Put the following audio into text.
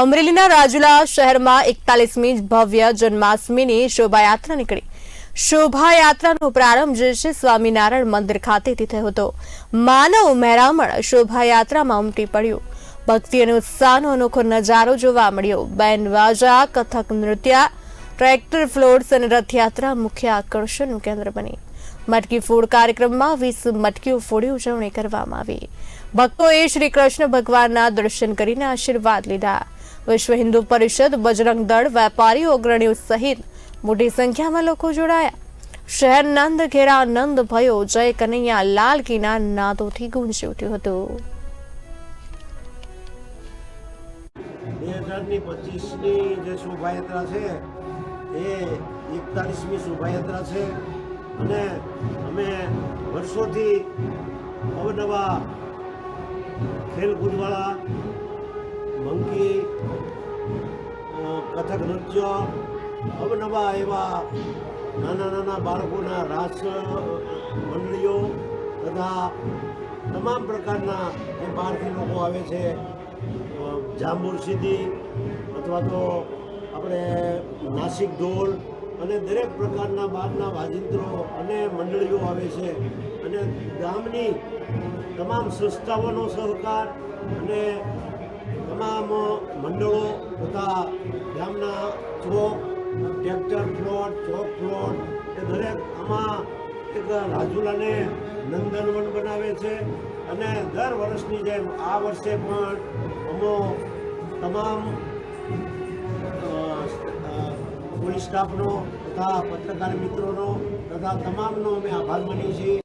અમરેલીના રાજુલા શહેરમાં એકતાલીસમી ભવ્ય જન્માષ્ટમીની શોભાયાત્રા નીકળી. શોભાયાત્રાનો પ્રારંભ જે છે સ્વામિનારાયણ મંદિર ખાતેથી થયો હતો. માનવ મહેરામણ શોભાયાત્રામાં ઉમટી પડ્યું. ભક્તિ અને ઉત્સાહનો અનોખો નજારો જોવા મળ્યો. બેન્ડ વાજા કથક, નૃત્ય ટ્રેક્ટર ફ્લોટ્સ અને રથયાત્રા મુખ્ય આકર્ષણનું કેન્દ્ર બની. મટકી ફોડ કાર્યક્રમમાં વીસ મટકીઓ ફોડી ઉજવણી કરવામાં આવી. ભક્તોએ શ્રી કૃષ્ણ ભગવાનના દર્શન કરીને આશીર્વાદ લીધા. વિશ્વ હિન્દુ પરિષદ, બજરંગ દળ, વેપારીઓ, અગ્રણીઓ સહિત મોટી સંખ્યામાં લોકો જોડાયા. શહેર નંદ, ઘેરા આનંદ ભયો, જય કનૈયા, લાલ કીના નાદોથી ગુંજી ઉઠ્યું હતું. બે હજારની પચીસની જે શોભાયાત્રા છે એ એકતાલીસમી શોભાયાત્રા છે અને અમે વર્ષોથી અવનવા ખેલકૂદવાળા મંકી કથક નૃત્ય, અવનવા એવા નાના નાના બાળકોના રાસ મંડળીઓ તથા તમામ પ્રકારના જે બહારથી લોકો આવે છે જાંબુર સિદ્ધિ અથવા તો આપણે નાસિક ઢોલ અને દરેક પ્રકારના બહારના વાજિંત્રો અને મંડળીઓ આવે છે. અને ગામની તમામ સંસ્થાઓનો સહકાર અને તમામ મંડળો તથા ગામના ચોક ટ્રેક્ટર પ્લોટ ચોક પ્લોટ એ દરેક આમાં એક રાજુલાને નંદનવન બનાવે છે. અને દર વર્ષની જેમ આ વર્ષે પણ અમો તમામ સ્ટાફનો તથા પત્રકાર મિત્રોનો તથા તમામનો અમે આભાર માનીએ છીએ.